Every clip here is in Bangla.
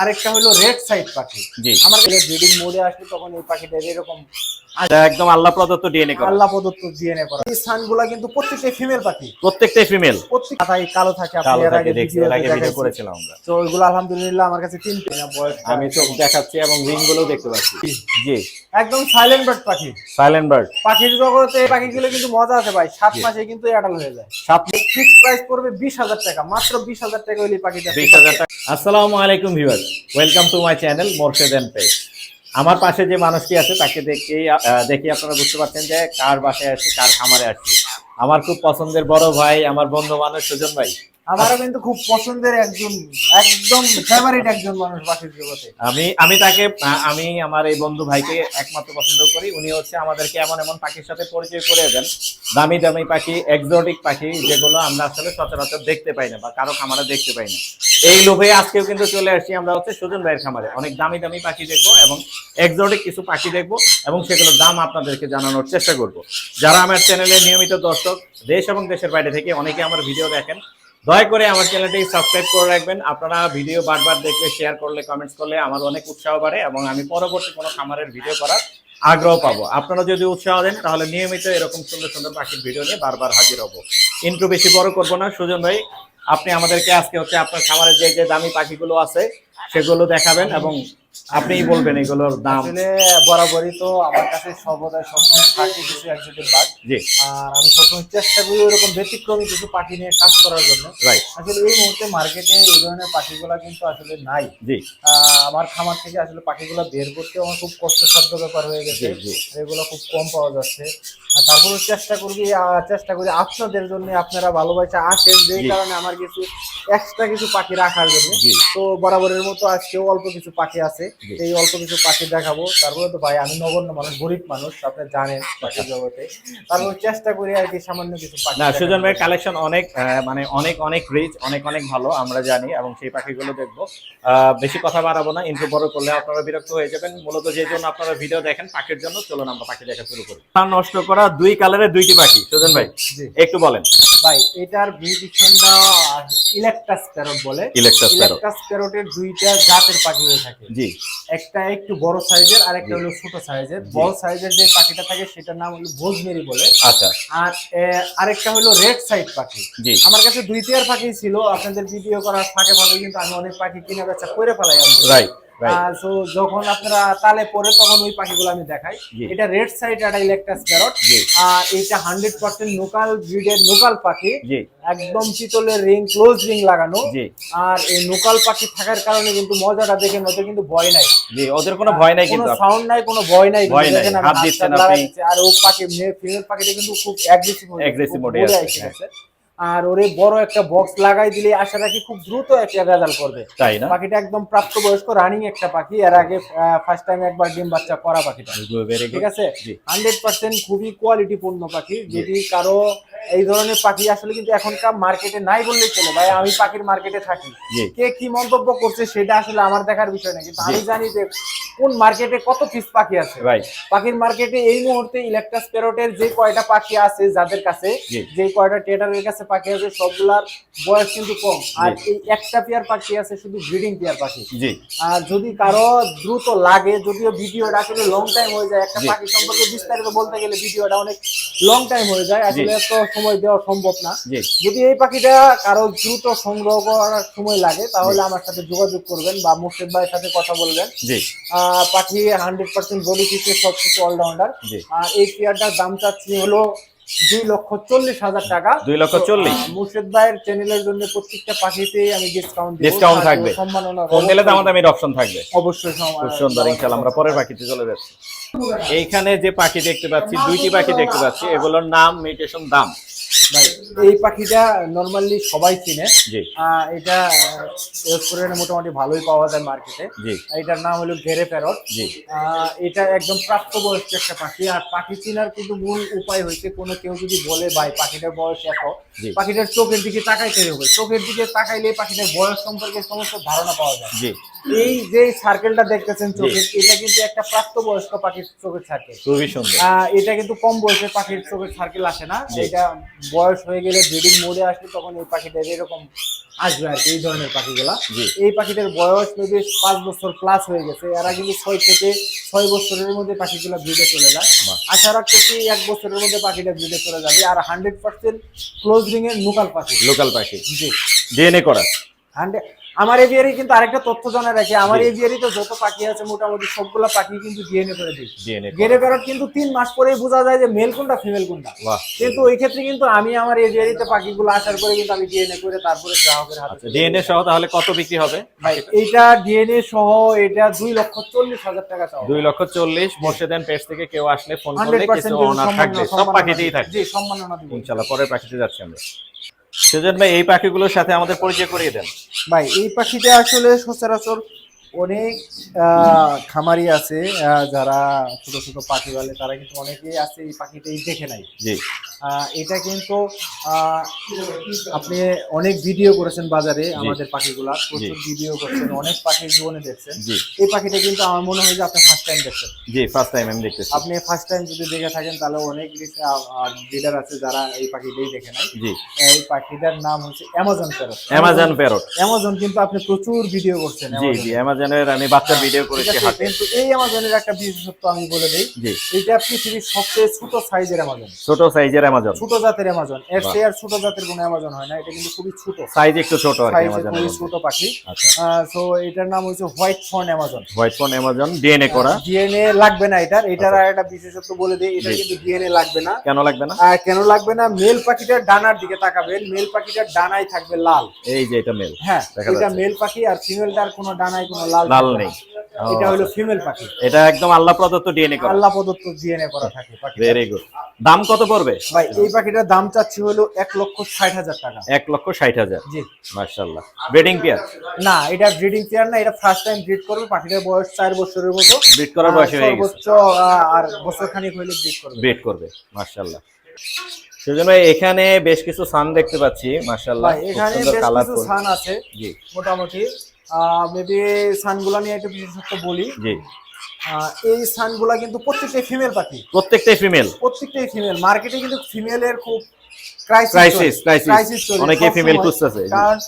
আরেকটা হলো রেড সাইড পাখি। আমার ব্রিডিং মোডে আসলে তখন এই পাখিটা এরকম একদম আল্লাহ প্রদত্ত ডিএনএ করা। আল্লাহ প্রদত্ত ডিএনএ করা। এই সানগুলা কিন্তু প্রত্যেকটাই ফিমেল পাখি। প্রত্যেকটাই ফিমেল প্রত্যেক পাতায় কালো থাকে আপনি এর আগে ভিডিও এর আগে ভিডিও করেছিলাম আমরা। তো ওইগুলো আলহামদুলিল্লাহ আমার কাছে তিন তিন বয়স আমি চোখ দেখাচ্ছি এবং রিংগুলো দেখতে পাচ্ছি। জি। একদম সাইলেন্ট বার্ড পাখি। সাইলেন্ট বার্ড পাখির জগতে এই পাখিগুলো কিন্তু মজা আছে ভাই। সাত মাসে কিন্তু অ্যাডাল্ট হয়ে যায়। সাত ফিক্স প্রাইস পড়বে বিশ হাজার টাকা। মাত্র বিশ হাজার টাকা হলে পাখিটা বিশ হাজার টাকা। আসসালামু আলাইকুম। Viewer welcome to my channel Morshed N পে আমার পাশে যে মানুষটি আছে, তাকে দেখেই দেখি দেখে আপনারা বুঝতে পারছেন যে কার বাসায় আসছি, কার খামারে আসছি। আমার খুব পছন্দের বড় ভাই, আমার বন্ধু মানুষ সুজন ভাই। আমারও কিন্তু খুব পছন্দের একজন, একদম ফেভারিট একজন মানুষ পাখির জগতে। আমি আমি তাকে, আমি আমার এই বন্ধু ভাইকে একমাত্র পছন্দ করি। উনি হচ্ছে আমাদেরকে এমন এমন পাখির সাথে পরিচয় করে দেন। দামি দামি পাখি এক্সোটিক পাখি, যেগুলো আমরা আসলে সচরাচর দেখতে পাই না বা কারও খামারে দেখতে পাই না। এই লোভে আজকেও কিন্তু চলে আসছি আমরা হচ্ছে সুজন ভাইয়ের খামারে। অনেক দামি দামি পাখি দেখব এবং এক্সোটিক কিছু পাখি দেখব এবং সেগুলোর দাম আপনাদেরকে জানানোর চেষ্টা করব। যারা আমার চ্যানেলে নিয়মিত দর্শক, দেশ এবং দেশের বাইরে থেকে অনেকে আমার ভিডিও দেখেন দয়া করে আমার চ্যানেলটি সাবস্ক্রাইব করে রাখবেন। আপনারা ভিডিও বারবার দেখলে শেয়ার করলে কমেন্টস করলে আমার অনেক উৎসাহ বাড়ে এবং আমি পরবর্তী কোনো খামারের ভিডিও করার আগ্রহ পাবো। আপনারা যদি উৎসাহ দেন, তাহলে নিয়মিত এরকম সুন্দর সুন্দর পাখির ভিডিও নিয়ে বারবার হাজির হব। ইন্টু বেশি বড় করব না। সুজন ভাই, আপনি আমাদেরকে আজকে হচ্ছে আপনার খামারে যে যে দামি পাখিগুলো আছে সেগুলো দেখাবেন এবং আপনিই বলবেন এগুলোর দাম। আসলে বরাবরই তো আমার কাছে সর্বদাই সবসময় থাকে কিছু একজনের বাঘ। জি। আর আমি সবসময় চেষ্টা করি ওরকম ব্যতিক্রমী কিছু পাখি নিয়ে কাজ করার জন্য। রাইট আসলে এই মুহূর্তে মার্কেটে এই ধরনের পাখিগুলা কিন্তু আসলে নাই। জি। আমার খামার থেকে আসলে পাখিগুলো বের করতে আমার খুব কষ্টসাধ্য ব্যাপার হয়ে গেছে। এগুলো খুব কম পাওয়া যাচ্ছে। আর তারপরে চেষ্টা করবি চেষ্টা করি আপনাদের জন্য আপনারা ভালোবাসা আসেন। যেই কারণে আমার কিছু এক্সট্রা কিছু পাখি রাখার জন্য। তো বরাবরের মতো আজকেও অল্প কিছু পাখি আছে। এই অল্প কিছু পাখি দেখাবো। তারপরে তো ভাই আমি নগণ্য মানুষ গরিব মানুষ আপনি জানেন পাখি জগতে। তারপর চেষ্টা করি আর কি সামান্য কিছু পাখি না সুজন। ভাইয়ের কালেকশন অনেক মানে অনেক অনেক রিচ অনেক অনেক ভালো আমরা জানি এবং সেই পাখিগুলো দেখব। বেশি কথা বাড়াবো না ইন্ট্রো বড় করলে আপনারা বিরক্ত হয়ে যাবেন। মূলত যে জন্য আপনারা ভিডিও দেখেন পাখির জন্য চলুন আমরা পাখি দেখা শুরু করি। তার নষ্ট করা দুই কালারের দুইটি পাখি সুজন ভাই একটু বলেন। ভাই এটার বিউটিশনটা ইলেকট্রাস প্যারট বলে। ইলেকট্রাস প্যারো ইলেকট্রাস প্যারটের দুইটা জাতের পাখি হয়ে থাকে। জি। একটা একটু বড় সাইজের আর একটা হলো ছোট সাইজের। বল বড় সাইজের যে পাখিটা থাকে সেটার নাম হলো ভোজমেরি বলে। আচ্ছা। আর আরেকটা হলো রেড সাইড পাখি। জি। আমার কাছে দুই পেয়ার পাখি ছিল আপনাদের ভিডিও করার ফাঁকে ফাঁকে কিন্তু আমি অনেক পাখি কিনে বেচা করে ফেলাই রাইট সো যখন আপনারা তালে পরে তখন ওই পাখিগুলো আমি দেখাই। এটা রেড সাইড একটা ইলেকট্রাস প্যারট জি আর এটা হান্ড্রেড পার্সেন্ট লোকাল ব্রিডের লোকাল পাখি। একদম পিতলের রিং ক্লোজ রিং লাগানো। আর এই লোকাল পাখি থাকার কারণে কিন্তু মজাটা দেখে ওদের কিন্তু ভয় নাই। জি ওদের কোনো ভয় নাই কিন্তু সাউন্ড নাই কোনো ভয় নাই। ভয় নাই, হাত হাত দিচ্ছেন আপনি। আর ও পাখি ফিমেল পাখিটা কিন্তু খুব অ্যাগ্রেসিভ mode এ আছে। আর ওরে বড় একটা বক্স লাগাই দিলে আশা রাখি খুব দ্রুত একটা রেজাল্ট করবে। তাই না? পাখিটা একদম প্রাপ্তবয়স্ক রানিং একটা পাখি। এর আগে ফার্স্ট টাইম একবার ডিম বাচ্চা করা পাখিটা। ঠিক আছে? হান্ড্রেড পার্সেন্ট খুবই কোয়ালিটি পূর্ণ পাখি যদি কারও এই ধরনের পাখি আসলে কিন্তু এখনকার মার্কেটে নাই বললেই চলে। ভাই আমি পাখির মার্কেটে থাকি। কে কি মন্তব্য করছে সেটা আসলে আমার দেখার বিষয় না। কিন্তু আমি জানি যে কোন মার্কেটে কত পিস পাখি আছে? পাখির মার্কেটে এই মুহূর্তে ইলেকট্রাস প্যারটের যে কয়টা পাখি আছে যাদের কাছে যে কয়টা টেটারের কাছে পাখি আছে সবগুলার বয়স কিন্তু কম। আর এই একটা পেয়ার পাখি আছে শুধু ব্রিডিং পেয়ার পাখি। আর যদি কারও দ্রুত লাগে যদিও ভিডিওটা আসলে লং টাইম হয়ে যায় একটা পাখি সম্পর্কে বিস্তারিত বলতে গেলে ভিডিওটা অনেক লং টাইম হয়ে যায় আসলে এত সময় দেওয়া সম্ভব না। যদি এই পাখিটা কারও দ্রুত সংগ্রহ করার সময় লাগে তাহলে আমার সাথে যোগাযোগ করবেন বা মুর্শিদ ভাইয়ের সাথে কথা বলবেন। পাখি হান্ড্রেড পার্সেন্ট বডি ফিটে সবকিছু অলরাউন্ডার আর এই পেয়ারটার দাম চাচ্ছি হলো দুই লক্ষ চল্লিশ হাজার টাকা। দুই লক্ষ চল্লিশ। মুর্শিদ ভাইয়ের চ্যানেলের জন্য প্রত্যেকটা পাখিতে আমি ডিসকাউন্ট Discount থাকবে। ফোন দিলে তো আমাদের অপশন থাকবে। অবশ্যই খুব সুন্দর ইনশাল্লাহ আমরা পরের পাখিতে চলে যাচ্ছি। এইখানে যে পাখি দেখতে পাচ্ছি দুইটি পাখি দেখতে পাচ্ছি এগুলোর নাম মিউটেশন দাম। ভাই এই পাখিটা নর্মালি সবাই চিনে। জি। এটা মোটামুটি ভালোই পাওয়া যায় মার্কেটে। জি। এটার নাম হলো ঘেরে প্যারট। জি। এটা একদম প্রাপ্তবয়স্ক একটা পাখি। আর পাখি চেনার কিন্তু মূল উপায় হচ্ছে কোনো কেউ যদি বলে ভাই পাখিটার বয়স জি। পাখিটার চোখের দিকে তাকাইতে হবে। চোখের দিকে তাকাইলে পাখিটার বয়স সম্পর্কে সমস্ত ধারণা পাওয়া যায়। জি। এই যে সার্কেলটা দেখতেছেন চোখে এটা কিন্তু একটা প্রাপ্তবয়স্ক পাখির চোখের সার্কেল খুবই সুন্দর। এটা কিন্তু কম বয়সে পাখির চোখের সার্কেল আসে না। এটা বয়স হয়ে গেলে ব্রিডিং মোডে আসলে তখন এই পাখিটা এরকম আসবে আর কি এই ধরনের পাখিগুলা। এই পাখিটার বয়স মেবি পাঁচ বছর প্লাস হয়ে গেছে। এরা কিন্তু ছয় থেকে ছয় বছরের মধ্যে পাখিগুলা ব্রিডে চলে যায়। আশা রাখতেছি এক বছরের মধ্যে পাখিটা ব্রিডে চলে যাবে। আর হান্ড্রেড পার্সেন্ট ক্লোজ রিং এর লোকাল পাখি। লোকাল পাখি। জি। ডিএনএ করা। হান্ড্রেড আমার এভিয়ারি কিন্তু আরেকটা তথ্য জানা রাখি। আমার জি। এভিয়ারিতে যত পাখি আছে মোটামুটি সবগুলা পাখি কিন্তু ডিএনএ করে দিই ডিএনএ প্যারট কিন্তু তিন মাস পরেই বোঝা যায় যে মেল কোনটা ফিমেল কোনটা। কিন্তু ওই ক্ষেত্রে কিন্তু আমি আমার এভিয়ারিতে পাখিগুলো আসার পরে কিন্তু আমি ডিএনএ করে তারপরে গ্রাহকের হাতে আচ্ছা ডিএনএ সহ তাহলে কত বিক্রি হবে? ভাই এইটা ডিএনএ সহ এটা দুই লক্ষ চল্লিশ হাজার টাকা চাও দুই লক্ষ চল্লিশ মোর্শেদান পেজ থেকে কেউ আসলে ফোন করলে কিছু অনার থাকবে। সব পাখিতেই থাকবে। জি সম্মাননা দিব ইনশাল্লাহ পরের পাখিতে যাচ্ছি আমরা। সেজন্য এই পাখিগুলোর সাথে আমাদের পরিচয় করিয়ে দেন। ভাই এই পাখিটা আসলে সচরাচর অনেক আহ, খামারি আছে যারা ছোট ছোট পাখি বলে তারা কিন্তু অনেকেই আছে এই পাখিটাই দেখে নাই। জি। এটা কিন্তু আপনি অনেক ভিডিও করেছেন বাজারে আমাদের পাখিগুলা প্রচুর ভিডিও করছেন অনেক পাখির জীবনে দেখছেন। এই পাখিটা কিন্তু আমার মনে হয় যে আপনি ফার্স্ট টাইম দেখছেন। জি ফার্স্ট টাইম আমি দেখতেছি। আপনি ফার্স্ট টাইম যদি দেখে থাকেন তাহলে অনেক ব্রিডার আছে যারা এই পাখিটাই দেখে নাই। জি। এই পাখিটার নাম হচ্ছে Amazon parrot Amazon parrot Amazon কিন্তু আপনি প্রচুর ভিডিও করছেন জি। জি অ্যামাজনের আমি বাচ্চার ভিডিও করেছি হাতে। কিন্তু এই অ্যামাজনের একটা বিশেষত্ব আমি বলে দেই জি। এটা পৃথিবীর সবচেয়ে ছোট সাইজের অ্যামাজন ছোট সাইজের অ্যামাজন ছোট জাতের অ্যামাজন এর চেয়ে আর ছোট জাতের কোনো অ্যামাজন হয় না এটা কিন্তু খুবই ছোট। সাইজ একটু ছোট আর অ্যামাজনের খুবই ছোট পাখি। আচ্ছা। সো এটার নাম হচ্ছে white fronted Amazon white fronted Amazon DNA করা। ডিএনএ লাগবে না এটার। এটার আর একটা বিশেষত্ব বলে দেই এটা কিন্তু ডিএনএ লাগবে না। কেন লাগবে না? আর কেন লাগবে না? মেল পাখিটার ডানার দিকে তাকাবেন। মেল পাখিটার ডানায় থাকবে লাল। এই যে এটা মেল হ্যাঁ এটা মেল পাখি আর ফিমেলটার কোনো ডানায় কোনো লাল নেই। এটা হলো ফিমেল পাখি। এটা একদম আল্লাহ প্রদত্ত ডিএনএ করা। আল্লাহ প্রদত্ত ডিএনএ করা থাকে পাখি ভেরি গুড দাম কত পড়বে? ভাই এই পাখিটার দাম চাচ্ছি হলো এক লক্ষ ষাট হাজার টাকা। এক লক্ষ ষাট হাজার। জি। মার্শাল্লাহ ব্রিডিং পেয়ার না এটা ব্রিডিং পেয়ার না এটা ফার্স্ট টাইম ব্রিড করবে। পাখিটার বয়স চার বছরের মতো। ব্রিড করার বয়স হয়ে গেছে। সর্বোচ্চ আর বছর খানিক হইলে ব্রিড করবে। ব্রিড করবে মার্শাল্লাহ সেজন্য এখানে বেশ কিছু সান দেখতে পাচ্ছি মার্শাল্লাহ ভাই এখানে বেশ কিছু সান আছে জি। মোটামুটি। মেবি সানগুলা নিয়ে একটু বিশেষত্ব বলি। জি। এই সানগুলা কিন্তু প্রত্যেকটাই ফিমেল পাখি। প্রত্যেকটাই ফিমেল প্রত্যেকটাই ফিমেল মার্কেটে কিন্তু ফিমেলের খুব ক্রাইসিস ক্রাইসিস অনেকে ফিমেল খুঁজতেছে কারণ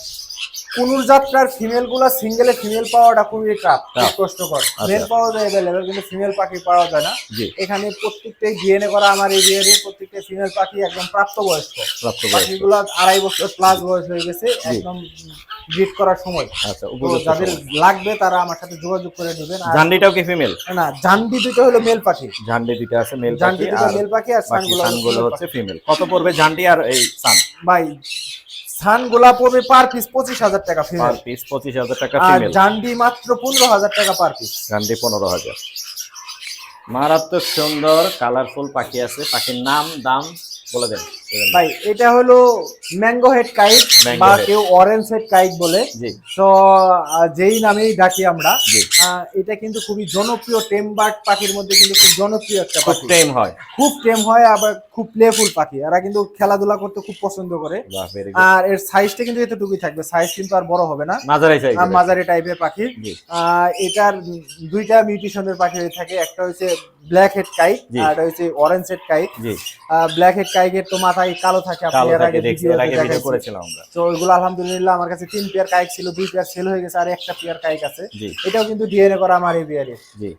কোনুর যাত্রার ফিমেলগুলা সিঙ্গেলে ফিমেল পাওয়াটা খুবই টাফ কষ্টকর। আচ্ছা। মেল পাওয়া যায় অ্যাভেলেবেল কিন্তু ফিমেল পাখি পাওয়া যায় না। এখানে প্রত্যেকটাই ডিএনএ করা আমার এরিয়ারে প্রত্যেকটা ফিমেল পাখি একদম প্রাপ্তবয়স্ক। পাখিগুলা আড়াই বছর প্লাস বয়স হয়ে গেছে একদম ব্রিড করার সময়। আচ্ছা যাদের লাগবে তারা আমার সাথে যোগাযোগ করে নেবেন। আর ঝান্ডিটাও কি ফিমেল না জান্ডি দুটো হলো মেল পাখি। ঝান্ডি দুটো আছে মেল জান্ডি পাখি দুটো মেল পাখি আর সানগুলো হচ্ছে ফিমেল কত পড়বে ঝান্ডি আর এই সান। ভাই সানগুলা পড়বে পার পিস পঁচিশ হাজার টাকা পার পিস পঁচিশ হাজার টাকা আর জান্ডি মাত্র পনেরো হাজার টাকা পার পিস ঝান্ডি পনেরো হাজার। মারাত্মক সুন্দর কালারফুল পাখি আছে। পাখির নাম দাম বলে দেন। ভাই এটা হলো ম্যাঙ্গো হেড কাইট বা কেউ অরেঞ্জ হেড কাইট বলে। তো যেই নামেই ডাকি আমরা এটা কিন্তু খুবই জনপ্রিয় টেম পাখির মধ্যে কিন্তু খুব জনপ্রিয় একটা পাখি। টাইম হয়। খুব টেম হয় আবার খুব প্লেফুল পাখি। এরা কিন্তু খেলাধুলা করতে খুব পছন্দ করে। আর এর সাইজটা কিন্তু এতটুকুই থাকবে। সাইজ কিন্তু আর বড় হবে না। মাঝারি সাইজ মাঝারি টাইপের পাখি। আহ, এটার দুইটা মিউটেশনের পাখি হয়ে থাকে। একটা হচ্ছে ব্ল্যাক হেড কাইট আর একটা হচ্ছে orange head caique black head কাইটের তো মাথায় কালো থাকে আপনি এর আগে ভিডিও করেছিলাম আমরা। তো ওইগুলো আলহামদুলিল্লাহ আমার কাছে তিন পেয়ার কাইক ছিল দুই পেয়ার সেল হয়ে গেছে আর একটা পেয়ার কাইক আছে। এটাও কিন্তু ডিএনএ করা আমার এই বিয়ারে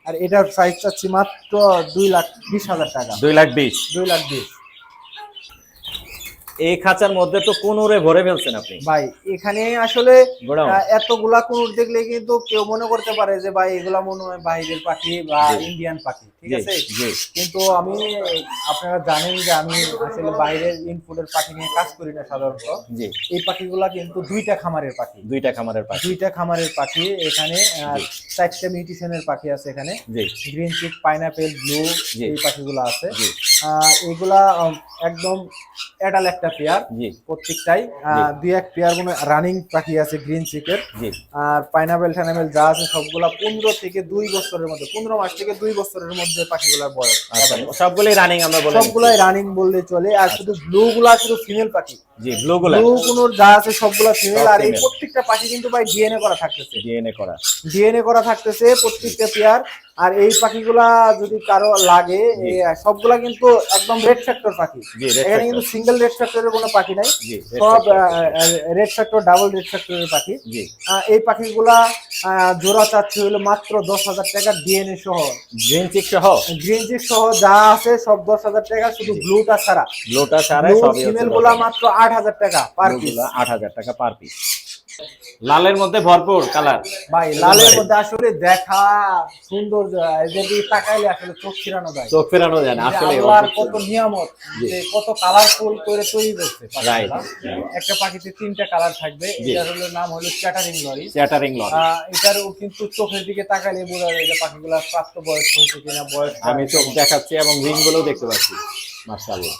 আর এটার সাইজ চাচ্ছি মাত্র দুই লাখ বিশ হাজার টাকা। দুই লাখ বিশ। দুই লাখ বিশ। এই খাঁচার মধ্যে তো কোনুরে ভরে ফেলছেন আপনি? ভাই এখানে আসলে এতগুলা কুনুর দেখলে কিন্তু কেউ মনে করতে পারে যে ভাই এগুলা মনে হয় বাইরের পাখি বা ইন্ডিয়ান পাখি ঠিক আছে? কিন্তু আমি আপনারা জানেন যে আমি আসলে বাইরের ইনফুডের পাখি নিয়ে কাজ করি না সাধারণত। এই পাখিগুলা কিন্তু দুইটা খামারের পাখি। দুইটা খামারের পাখি। দুইটা খামারের পাখি এখানে। চারটে মিউটেশনের পাখি আছে এখানে। Green cheek pineapple blue. এই পাখিগুলো আছে। এগুলা একদম অ্যাডাল একটা পেয়ার। প্রত্যেকটাই দুই এক পেয়ার কোনো রানিং পাখি আছে গ্রিন চিকের আর পাইনাপেল টাইনাপেল যা আছে সবগুলা পনেরো থেকে দুই বছরের মধ্যে পনেরো মাস থেকে দুই বছরের মধ্যে পাখিগুলার বয়স। আচ্ছা সবগুলোই রানিং আমরা বলে সবগুলাই রানিং বললে চলে। আর শুধু ব্লু গুলা শুধু ফিমেল পাখি। জি ব্লু গুলা ব্লু কোনোর যা আছে সবগুলা ফিমেল আর এই। প্রত্যেকটা পাখি কিন্তু ভাই ডিএনএ করা থাকতেছে। ডিএনএ করা। ডিএনএ করা থাকতেছে প্রত্যেকটা পেয়ার আর এই পাখিগুলা যদি কারও লাগে সবগুলা কিন্তু একদম রেড ফ্যাক্টর পাখি। এখানে কিন্তু সিঙ্গেল রেড ফ্যাক্টরের কোনো পাখি নাই। সব রেড ফ্যাক্টর ডাবল রেড ফ্যাক্টরের পাখি। এই পাখিগুলা জোড়া চাচ্ছে হলো মাত্র দশ হাজার টাকা ডিএনএ সহ। গ্রিন চিক সহ? গ্রিন চিক সহ যা আছে সব দশ হাজার টাকা শুধু ব্লুটা ছাড়া। ব্লুটা ছাড়া ফিমেলগুলা মাত্র আট হাজার টাকা পার পিস আট হাজার টাকা পার পিস লালের মধ্যে ভরপুর কালার ভাই লালের মধ্যে আসলে দেখা সুন্দর যদি তাকাইলে আসলে চোখ ফিরানো যায়। চোখ ফেরানো যায় না আসলে আল্লাহর কত নিয়ামত যে কত কালারফুল করে তৈরি করছে Right. পাখিগুলা। একটা পাখিতে তিনটা কালার থাকবে এটার হলো নাম হলো চ্যাটারিং লরি। চ্যাটারিং লন এটারও কিন্তু চোখের দিকে তাকালে বোঝা যায় যে পাখিগুলো প্রাপ্ত বয়স হয়েছে কিনা বয়স আমি চোখ দেখাচ্ছি এবং রিংগুলো দেখতে পাচ্ছি। মাশাআল্লাহ।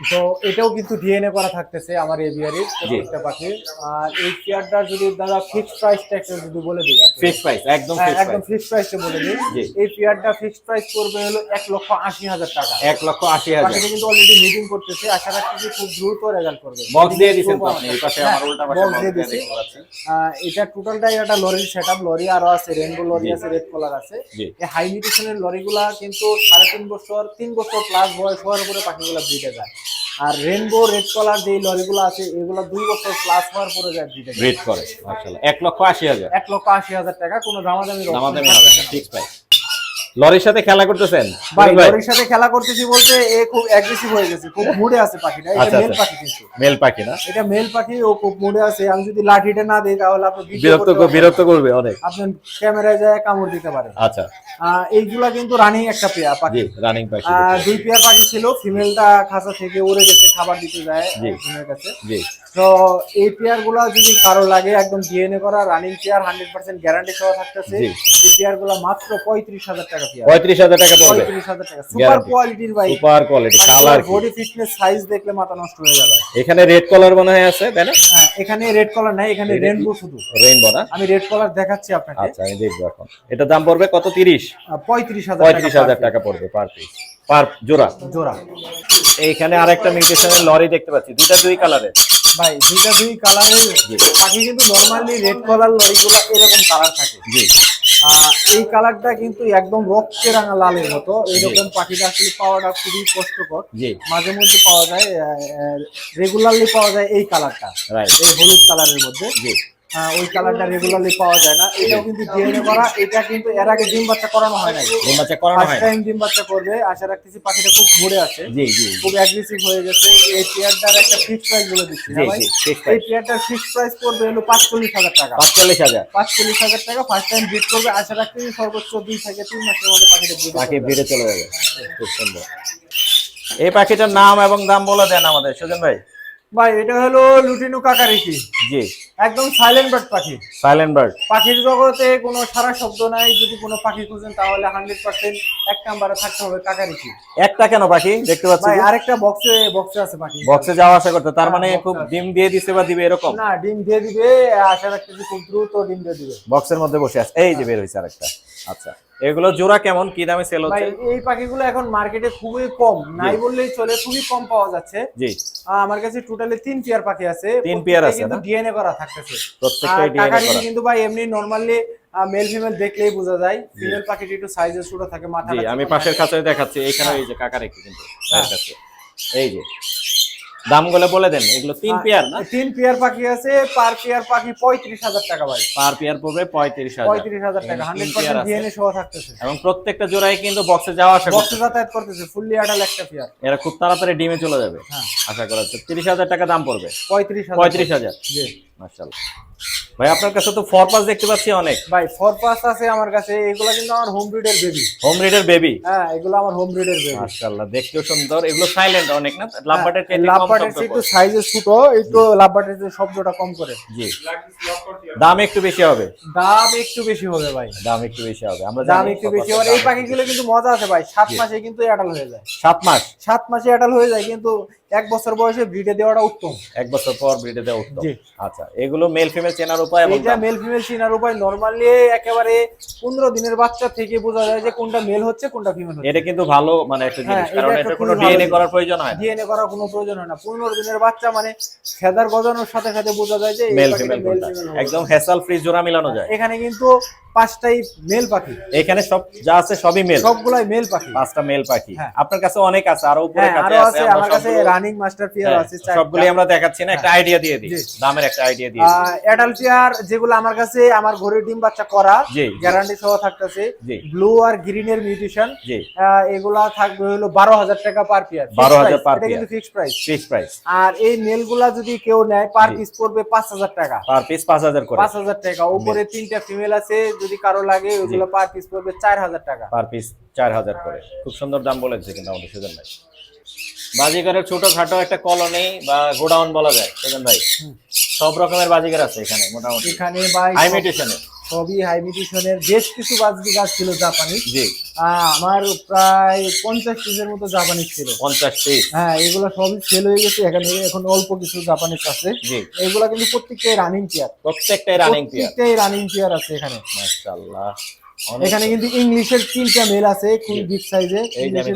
তো এটাও কিন্তু ডিএনএ করা থাকতেছে আমার এভিয়ারির প্রত্যেকটা পাখি আর এই চেয়ারটা যদি দাদা ফিক্সড প্রাইসটা একটু যদি বলে দিই একটু। ফিক্স প্রাইস একদম হ্যাঁ, একদম ফিক্সড প্রাইসটা বলে দিই। এই চেয়ারটা ফিক্সড প্রাইস করবে হলো এক লক্ষ আশি হাজার টাকা। এক লক্ষ আশি হাজার। পাখিটা কিন্তু অলরেডি মিটিং করতেছে। আশা রাখছি খুব দ্রুত রেজাল্ট করবে। বক্স দিয়ে দিয়েছেন তো আপনি এই পাশে হ্যাঁ, আমার উল্টা পাশে box দিয়ে দিয়ে দিছি। দেখতে পাচ্ছি। আহ, এটা টোটালটাই একটা লরির সেটআপ লরি আরও আছে রেনবো লরি আছে রেড কলার আছে। এই হাই নিউট্রিশনের লরিগুলা কিন্তু সাড়ে তিন বছর তিন বছর প্লাস বয়স হওয়ার উপরে পাখিগুলা ব্রিডে যায়। আর রেনবো রেড কলার যে লরিগুলো আছে এগুলো দুই বছর প্লাস হওয়ার পরে যায় যায় করে মাশাআল্লাহ। এক লক্ষ আশি হাজার। এক লক্ষ আশি হাজার টাকা কোনো দামাদামি দামাদামি হবে ফিক্স প্রাইস লরির সাথে খেলা করতেছেন? ভাই লরির সাথে খেলা করতেছি বলতে এ খুব অ্যাগ্রেসিভ হয়ে গেছে খুব মুডে আছে পাখিটা এটা আচ্ছা, মেল আচ্ছা। পাখি কিন্তু। মেল পাখি না? এটা মেল পাখি ও খুব মুডে আছে আমি যদি লাঠিটা না দিই তাহলে আপনি বিরক্ত বিরক্ত করবে অনেক। আপনি ক্যামেরায় যায় কামড় দিতে পারেন আচ্ছা। এইগুলা কিন্তু রানিং একটা পেয়ার পাখি। রানিং পাখি দুই পেয়ার পাখি ছিল ফিমেলটা খাঁচা থেকে উড়ে গেছে খাবার দিতে যায়। একজনের কাছে। জি। তো এই পেয়ারগুলা যদি কারও লাগে একদম ডিএনএ করা running pair hundred percent guarantee সহ থাকতেছে। এই পেয়ারগুলা মাত্র পঁয়ত্রিশ হাজার টাকা। পঁয়ত্রিশ হাজার টাকা পড়বে। পঁয়ত্রিশ হাজার সুপার কোয়ালিটির ভাই। Super quality colour body fitness size দেখলে মাথা নষ্ট হয়ে যাবে। এখানে রেড কলার মনে হয় আছে তাই না? হ্যাঁ এখানে রেড কলার নাই এখানে শুধু। রেইনবো না? আমি রেড কলার দেখাচ্ছি আপনাকে। আচ্ছা আমি দেখব এখন। এটা দাম পড়বে কত? টাকা পড়বে পার পিস পার জোড়া? জোড়া। এইখানে আরেকটা মিউটেশনের লরি দেখতে পাচ্ছি। দুইটা দুই কালারের ভাই দুইটা দুই কালারের পাখি কিন্তু নর্মালি রেড কালার লরিগুলো এরকম কালার থাকে। জি। এই কালারটা কিন্তু একদম রক্তে রাঙা লালের মতো। এরকম পাখিটা আসলে পাওয়াটা খুবই কষ্টকর। মাঝে মধ্যে পাওয়া যায় রেগুলারলি পাওয়া যায় এই কালারটা। এই হলুদ কালারের মধ্যে। ওই কালারটা রেগুলারলি পাওয়া যায় না। এটাও কিন্তু ডিএনএ করা এটা কিন্তু এর আগে ডিম বাচ্চা করানো হয় নাই। ডিম বাচ্চা করানো হয় টাইম ডিম বাচ্চা করবে আশা রাখতেছি পাখিটা খুব ঘুরে আছে জি জি খুব অ্যাগ্রেসিভ হয়ে গেছে। এই পেয়ারটার একটা ফিক্স প্রাইস বলে দিচ্ছি না ভাই? এই। পেয়ারটার ফিক্স প্রাইস পড়বে হলো পাঁচচল্লিশ হাজার টাকা। পাঁচচল্লিশ হাজার। পাঁচচল্লিশ হাজার টাকা ফার্স্ট টাইম বিট করবে আশা রাখতেছি সর্বোচ্চ দুই থেকে তিন মাসের মধ্যে পাখিটা breed পাখি। বেড়ে চলে যাবে। খুব সুন্দর। এই পাখিটার নাম এবং দাম বলে দেন আমাদের সুজন ভাই। ভাই এটা হলো লুটিনু কাকারিকি জি। একদম সাইলেন্ট বার্ড পাখি। সাইলেন্ট বার্ড পাখির জগতে কোনো সারা শব্দ নাই যদি কোনো পাখি খুঁজেন তাহলে হান্ড্রেড পার্সেন্ট এক নাম্বারে থাকতে হবে কাকারিচি। একটা কেন পাখি? দেখতে পাচ্ছি আরেকটা বক্সে বক্সে আছে পাখি। বক্সে যাওয়া আসা করতে তার মানে হ্যাঁ, খুব box ডিম দিয়ে দিছে বা দিবে এরকম? না ডিম দিয়ে দিবে আশা রাখতেছি খুব দ্রুত ডিম দিয়ে দিবে। বক্সের মধ্যে বসে আছে। এই যে বের হয়েছে আরেকটা। আচ্ছা। এগুলো জোড়া কেমন? কি দামে সেল হচ্ছে? এই পাখিগুলো এখন মার্কেটে খুবই কম। নাই বললেই চলে খুবই কম পাওয়া যাচ্ছে। জি। আমার কাছে টোটালি তিন পেয়ার পাখি আছে। তিন পেয়ার আছে কিন্তু ডিএনএ করা থাকতেছে। প্রত্যেকটাই আর ডিএনএ করা। কিন্তু ভাই এমনি নরমালি মেল ফিমেল দেখলেই বোঝা যায়। ফিমেল পাখিটি একটু সাইজে ছোট থাকে মাথা জি আমি পাশের খাঁচায় দেখাচ্ছি এখানে এই যে কাকার একটু কিন্তু হ্যাঁ। এই যে দামগুলো বলে দেন এগুলো তিন পেয়ার না? তিন পেয়ার পাখি আছে পার পেয়ার পাখি পঁয়ত্রিশ হাজার টাকা ভাই। পার পেয়ার পড়বে পঁয়ত্রিশ হাজার। পঁয়ত্রিশ হাজার টাকা হান্ড্রেড পার্সেন্ট। ডিএনএ সহ থাকতেছে। এবং প্রত্যেকটা জোড়ায় কিন্তু বক্সে যাওয়া আসা বক্সে যাতায়াত করতেছে ফুললি আটাল একটা পেয়ার। এরা খুব তাড়াতাড়ি ডিমে চলে যাবে হ্যাঁ। আশা করা হচ্ছে তিরিশ হাজার টাকা দাম পড়বে। পঁয়ত্রিশ পঁয়ত্রিশ হাজার। জি। মার্শাল্লাহ ভাই আপনার কাছে তো ফর পাস দেখতে পাচ্ছি অনেক। ভাই ফর পাস আছে আমার কাছে এগুলো কিন্তু আমার হোম ব্রিডের বেবি হোম রিডার বেবি হ্যাঁ এগুলো আমার হোম ব্রিডের বেবি মার্শাল্লাহ দেখতেও সুন্দর। এগুলো সাইলেন্ট অনেক না? লাভবাটের কম লাভবাটের একটু। সাইজে ছোট একটু লাভবাটের শব্দটা কম করে। জি। দাম একটু বেশি হবে? দাম একটু বেশি হবে ভাই। দাম একটু বেশি হবে আমরা দাম একটু বেশি হবে। এই পাখিগুলো কিন্তু মজা আছে ভাই সাত মাসে কিন্তু অ্যাডাল হয়ে যায়। সাত মাস? সাত মাসে অ্যাডাল হয়ে যায় কিন্তু এক বছর বয়সে ব্রিডে দেওয়াটা উত্তম। এক বছর পর ব্রিডে দেওয়া উত্তম। আচ্ছা এগুলো মেল ফিমেল চেনার উপায় এটা মেল ফিমেল চিনার উপায় নরমালি একেবারে পনেরো দিনের বাচ্চা থেকে বোঝা যায় যে কোনটা মেল হচ্ছে কোনটা ফিমেল হচ্ছে। এটা কিন্তু ভালো মানে একটা জিনিস হ্যাঁ, কারণ এটা কোনো ডিএনএ করার প্রয়োজন হয় ডিএনএ করার কোনো প্রয়োজন হয় না। পনেরো দিনের বাচ্চা মানে ফেদার গজানোর সাথে সাথে বোঝা যায় যে মেল ফিমেল। একদম হ্যাসাল ফ্রি জোড়া মিলানো যায়। এখানে কিন্তু পাঁচটাই মেল পাখি। এখানে সব যা আছে সবই মেল সবগুলাই মেল পাখি। পাঁচটা মেল পাখি। হ্যাঁ। আপনার কাছে অনেক আছে আরও উপরে হ্যাঁ কাছে আছে আমার কাছে রানিং মাস্টার পিয়ার হ্যাঁ, আছে চারটা। সবগুলি আমরা দেখাচ্ছি না একটা আইডিয়া দিয়ে দিই দামের একটা আইডিয়া দিয়ে অ্যাডাল্ট পেয়ার যেগুলো আমার কাছে আমার ঘরে ডিম বাচ্চা করা। গ্যারান্টি সহ থাকতেছে ব্লু আর গ্রিনের মিউটেশন এগুলা থাকবে হলো বারো হাজার টাকা পার পেয়ার 12,000 per এটা কিন্তু ফিক্সড প্রাইস ফিক্স প্রাইস আর এই মেলগুলা যদি কেউ নেয় পার পিস পড়বে পাঁচ হাজার টাকা। পার পিস পাঁচ হাজার করে। পাঁচ হাজার টাকা। উপরে তিনটা ফিমেল আছে যদি কারও লাগে ওগুলো পার পিস পড়বে চার হাজার টাকা। পার পিস চার হাজার করে। খুব সুন্দর দাম বলেছে কিন্তু আমাদের সুজন ভাই। বাজিকারের ছোটখাটো একটা কলোনি বা গোডাউন বলা যায় সুজন ভাই। সব রকমের বাজিকার আছে এখানে মোটামুটি। এখানে হাইমিটেশনে সবই হাইমিটেশনের বেশ কিছু বাজিকার গাছ ছিল জাপানি জি। আমার প্রায় পঞ্চাশ পিসের মতো জাপানিজ ছিল। পঞ্চাশ পিস হ্যাঁ এগুলো সবই সেল হয়ে গেছে। এখানে এখন অল্প কিছু জাপানিজ আছে। এগুলা কিন্তু প্রত্যেকটাই রানিং পেয়ার প্রত্যেকটাই রানিং প্রত্যেকটাই রানিং পেয়ার আছে এখানে। মাশাআল্লাহ। এখানে কিন্তু ইংলিশের তিনটা মেল আছে খুব বিগ সাইজে ইংলিশের।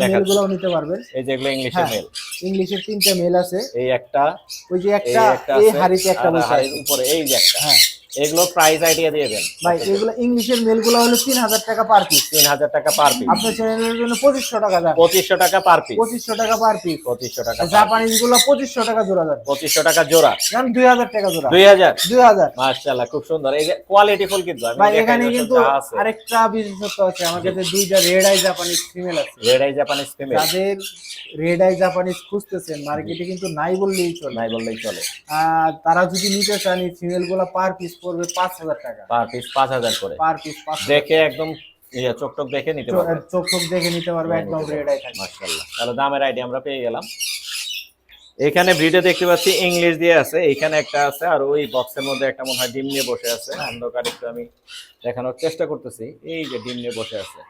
নিতে পারবেন। এই যেগুলো ইংলিশে হ্যাঁ মেল ইংলিশের তিনটা মেল আছে। এই একটা ওই যে একটা এই হাড়িতে একটা বসে উপরে এই যে একটা। হ্যাঁ। এগুলো প্রাইস আইডিয়া দিয়ে দেন। ভাই এগুলো ইংলিশের মেলগুলো হলো তিন হাজার টাকা পার পিস তিন হাজার টাকা পার পিস আপনার চ্যানেলের জন্য পঁচিশশো টাকা যান পঁচিশশো টাকা পার পিস পঁচিশশো টাকা পার পিস পঁচিশশো টাকা জাপানিজগুলো পঁচিশশো টাকা জোড়া যান পঁচিশশো টাকা জোড়া। দুই হাজার টাকা জোড়া। দুই হাজার? দুই হাজার। মাশাআল্লাহ খুব সুন্দর। এই যে কোয়ালিটি ফুল কিন্তু ভাই এখানে কিন্তু আরেকটা বিশেষত্ব আছে আমার কাছে দুইটা রেড আই জাপানিজ ফিমেল আছে। রেড আই জাপানিজ ফিমেল যাদের রেড আই জাপানিজ খুঁজতেছেন মার্কেটে কিন্তু নাই বললেই চলে। নাই বললেই চলে। তারা যদি নিতে চান এই ফিমেলগুলা পার পিস পড়বে পাঁচ হাজার টাকা। পার পিস পাঁচ হাজার করে। পার পিস পাঁচ দেখে একদম ইয়ে, চোখ টোক দেখে নিতে পারবে। চোখ দেখে নিতে পারবে একদম রেড আই থাকবে। মাশাআল্লাহ। তাহলে দামের আইডিয়া আমরা পেয়ে গেলাম। এখানে ব্রিডে দেখতে পাচ্ছি ইংলিশ দিয়ে আছে। এখানে একটা আছে আর ওই বক্সের মধ্যে একটা মনে হয় ডিম নিয়ে বসে আছে। অন্ধকার একটু আমি দেখানোর চেষ্টা করতেছি। এই যে ডিম নিয়ে বসে আছে।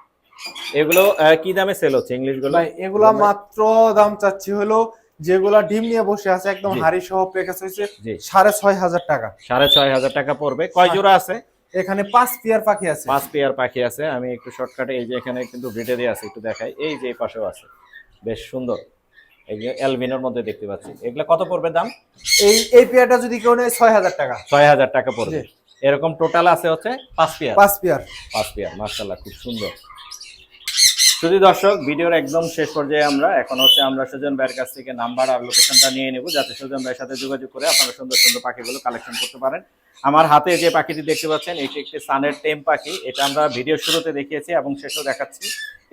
এগুলো কি দামে সেল হচ্ছে ইংলিশগুলো এগুলা মাত্র দাম চাচ্ছি হলো যেগুলা ডিম নিয়ে বসে আছে একদম। হাড়ি সহ প্যাকেজ হয়েছে সাড়ে ছয় হাজার টাকা। সাড়ে ছয় হাজার টাকা পড়বে। কয় জোড়া আছে? এখানে পাঁচ পেয়ার পাখি আছে। পাঁচ পেয়ার পাখি আছে। আমি একটু শর্টকাটে এই যে এখানে কিন্তু দিয়ে আছে একটু দেখাই। এই যে এই পাশেও আছে। বেশ সুন্দর। এই যে মধ্যে দেখতে পাচ্ছি। এগুলো কত পড়বে দাম? এই এই পেয়ারটা যদি কেউ নেয় ছয় হাজার টাকা। ছয় হাজার টাকা পড়বে। এরকম টোটাল আছে হচ্ছে পাঁচ পেয়ার? পাঁচ পেয়ার। পাঁচ পেয়ার মার্শাল্লাহ খুব সুন্দর। শুধু দর্শক ভিডিওর একদম শেষ পর্যায়ে আমরা এখন হচ্ছে আমরা সুজন ভাইয়ের কাছ থেকে নাম্বার আর লোকেশনটা নিয়ে নেব যাতে সুজন ভাইয়ের সাথে যোগাযোগ করে আপনারা সুন্দর সুন্দর পাখিগুলো কালেকশন করতে পারেন। আমার হাতে যে পাখিটি দেখতে পাচ্ছেন এটি একটি সানের টেম পাখি। এটা আমরা ভিডিও শুরুতে দেখিয়েছি এবং শেষও দেখাচ্ছি।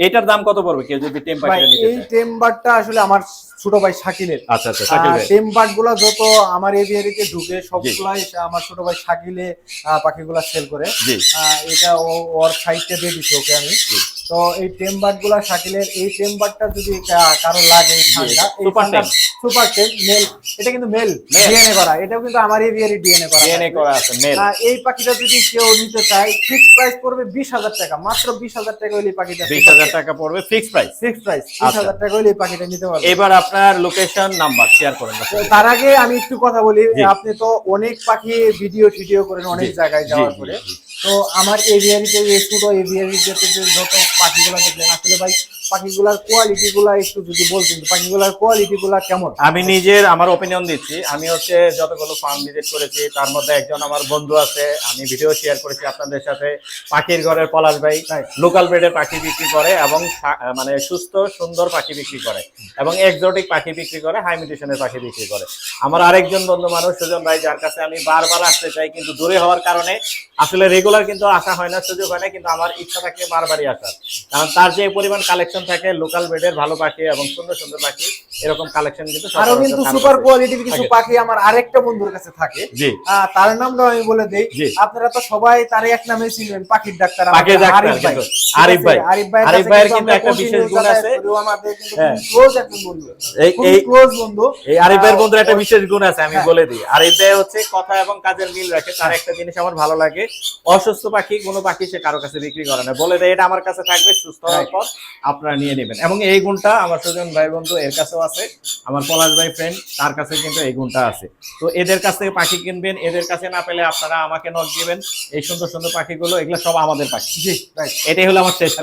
এটার দাম কত পড়বে কেউ যদি টেম পাখিটা নিতে এই টেম্বারটা আসলে আমার ছোট ভাই শাকিলের। আচ্ছা আচ্ছা শাকিল ভাই। টেম্বারগুলা যত আমার এরিয়ারিতে ঢুকে সবগুলাই আমার ছোট ভাই শাকিলে পাখিগুলা সেল করে। জি। এটা ওর সাইডটা দিয়ে দিচ্ছে ওকে আমি। তো এই টেম্বারগুলা শাকিলের এই টেম্বারটা যদি কারও লাগে এই ঠান্ডা সুপার টেম মেল এটা কিন্তু মেল। ডিএনএ করা এটাও কিন্তু আমার এরিয়ারি ডিএনএ করা ডিএনএ করা আছে মেল এই পাখিটা যদি কেউ নিতে চায় ফিক্স প্রাইস পড়বে বিশ হাজার টাকা মাত্র বিশ হাজার টাকা হলে এই পাখিটা বিশ হাজার টাকা পড়বে ফিক্স প্রাইস ফিক্স প্রাইস বিশ আচ্ছা। হাজার টাকা হলে এই পাখিটা নিতে পারবে। এবার আপনার লোকেশন নাম্বার শেয়ার করেন। তার আগে আমি একটু কথা বলি। আপনি তো অনেক পাখি ভিডিও টিডিও করেন অনেক জায়গায় যাওয়ার পরে। তো আমার এভিয়ারিতে এই পুরো এভিয়ারিতে যত পাখিগুলো দেখলেন আসলে ভাই পাখিগুলার কোয়ালিটি গুলা একটু যদি বলতেন পাখিগুলার কোয়ালিটি গুলা কেমন? আমি নিজের আমার ওপিনিয়ন দিচ্ছি। আমি হচ্ছে যতগুলো ফার্ম ভিজিট করেছি তার মধ্যে একজন আমার বন্ধু আছে আমি ভিডিও শেয়ার করেছি আপনাদের সাথে। পাখির ঘরের পলাশ ভাই লোকাল ব্রিডের পাখি বিক্রি করে এবং মানে সুস্থ সুন্দর পাখি বিক্রি করে এবং এক্সোটিক পাখি বিক্রি করে হাই মিউটেশনের পাখি বিক্রি করে। আমার আরেকজন বন্ধু মানুষ সুজন ভাই যার কাছে আমি বারবার আসতে চাই কিন্তু দূরে হওয়ার কারণে আসলে রেগুলার কিন্তু আসা হয় না সুযোগ হয় না কিন্তু আমার ইচ্ছা থাকে বারবারই আসার। কারণ তার যে পরিমাণ কালেকশন থাকে লোকাল ব্রিডের ভালো পাখি এবং সুন্দর সুন্দর পাখি এরকম কালেকশন কিন্তু আরও কিন্তু সুপার কোয়ালিটির কিছু পাখি আমার আরেকটা বন্ধুর কাছে থাকে। তার নামটাও আমি বলে দেই। আপনারা তো সবাই তার এক নামে চিনবেন পাখির ডাক্তার পাখির ডাক্তার আরিফ ভাই। কিন্তু। আরিফ ভাই। আরিফ ভাইয়ের আরিফ ভাইয়ের কিন্তু একটা বিশেষ গুণ আছে। আমাদের কিন্তু হ্যাঁ। ক্লোজ একজন বন্ধু। এই এই ক্লোজ বন্ধু। এই আরিফের আহ, বন্ধুর একটা বিশেষ গুণ আছে আমি হ্যাঁ। বলে দিই। আরিফ ভাই হচ্ছে কথা এবং কাজের মিল রাখে তার একটা জিনিস আমার ভালো লাগে। অসুস্থ পাখি কোনো পাখি সে কারও কাছে বিক্রি করে না। বলে দেয় এটা আমার কাছে থাকবে সুস্থ হওয়ার পর আপনার আপনারা নিয়ে নেবেন। এবং এই গুণটা আমার সুজন ভাই বন্ধু এর কাছেও আছে। আমার পলাশ ভাই ফ্রেন্ড তার কাছে কিন্তু এই গুণটা আছে। তো এদের কাছ থেকে পাখি কিনবেন এদের কাছে না পেলে আপনারা আমাকে নক দিবেন। এই সুন্দর সুন্দর পাখিগুলো এগুলো সব আমাদের পাখি। জি এটাই হলো আমার শেষ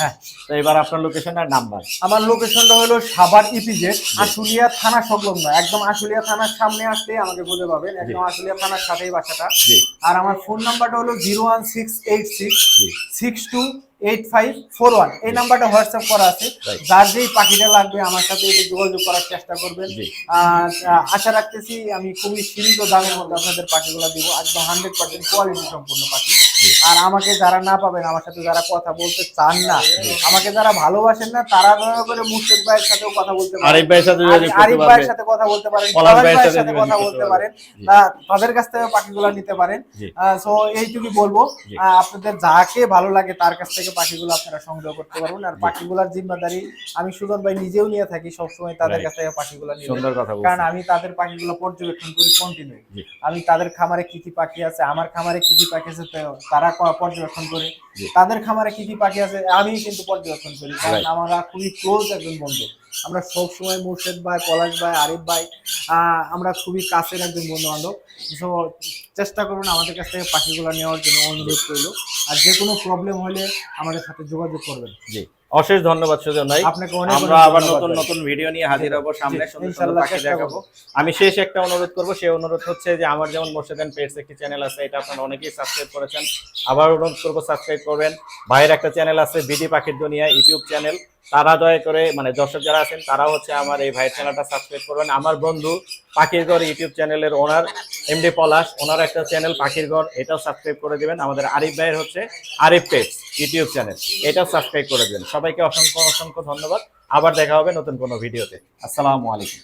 হ্যাঁ। তো এবার আপনার লোকেশন আর নাম্বার আমার লোকেশনটা হলো সাভার ইপিজে আশুলিয়া থানা সংলগ্ন। একদম আশুলিয়া থানার সামনে আসলে আমাকে বুঝে পাবেন। একদম আশুলিয়া থানার সাথেই বাসাটা। জি। আর আমার ফোন নাম্বারটা হলো zero one six eight six six two eight five four one. এই নাম্বারটা হোয়াটসঅ্যাপ করা আছে. যার যেই পাখিটা লাগবে আমার সাথে একটু যোগাযোগ করার চেষ্টা করবেন। আহ, আশা রাখতেছি আমি খুবই সীমিত দামের মধ্যে আপনাদের পাখিগুলো দিব। একদম হান্ড্রেড পার্সেন্ট কোয়ালিটি সম্পূর্ণ পাখি। আর আমাকে যারা না পাবেন আমার সাথে যারা কথা বলতে চান না আমাকে যারা ভালোবাসেন না তারা দয়া করে মুর্শেদ ভাইয়ের সাথেও কথা বলতে পারেন। আরিফ ভাইয়ের সাথে আরিফ- ভাইয়ের সাথে কথা বলতে পারেন পলাশ ভাইয়ের সাথে কথা বলতে পারেন তাদের কাছ থেকে পাখিগুলো নিতে পারেন। সো এইটুকুই বলব। আপনাদের যাকে ভালো লাগে তার কাছ থেকে পাখিগুলো আপনারা সংগ্রহ করতে পারবেন। আর পাখিগুলোর জিম্মাদারি আমি সুজন ভাই নিজেও নিয়ে থাকি সবসময় তাদের কাছ থেকে পাখিগুলো নিয়ে কারণ আমি তাদের পাখিগুলো পর্যবেক্ষণ করি কন্টিনিউ। আমি তাদের খামারে কি কি পাখি আছে আমার খামারে কি কি পাখি আছে তারা পর্যবেক্ষণ করে। তাদের খামারে কি কি পাখি আছে আমি কিন্তু পর্যবেক্ষণ করি। কারণ আমরা খুবই ক্লোজ একজন বন্ধু। আমরা সবসময় মুর্শেদ ভাই পলাশ ভাই আরিফ ভাই আমরা খুবই কাছের একজন বন্ধু বান্ধব তো চেষ্টা করুন আমাদের কাছ থেকে পাখিগুলো নেওয়ার জন্য অনুরোধ রইল। আর যে কোনো প্রবলেম হলে আমাদের সাথে যোগাযোগ করবেন। জি। অশেষ ধন্যবাদ সুজন ভাই। আপনাকে অনেক আমরা আবার নতুন নতুন ভিডিও নিয়ে হাজির হব সামনে। পাখি দেখাবো। আমি শেষ একটা অনুরোধ করব। সেই অনুরোধ হচ্ছে যে আমার যেমন মোর্শেদান পেটস একটি চ্যানেল আছে এটা আপনারা অনেকেই সাবস্ক্রাইব করেছেন। আবার অনুরোধ করব সাবস্ক্রাইব করবেন। ভাইয়ের একটা চ্যানেল আছে বিডি পাখির দুনিয়া ইউটিউব চ্যানেল তারা দয়া করে মানে দর্শক যারা আছেন তারা হচ্ছে আমার এই ভাইয়ের চ্যানেলটা সাবস্ক্রাইব করবেন। আমার বন্ধু পাখির ঘর ইউটিউব চ্যানেলের ওনার এমডি পলাশ ওনার একটা চ্যানেল পাখির ঘর, এটাও সাবস্ক্রাইব করে দিবেন। আমাদের আরিফ ভাইয়ের হচ্ছে আরিফ পেজ ইউটিউব চ্যানেল এটাও সাবস্ক্রাইব করে দিবেন। সবাইকে অসংখ্য অসংখ্য ধন্যবাদ। আবার দেখা হবে নতুন কোনো ভিডিওতে। আসসালামু আলাইকুম।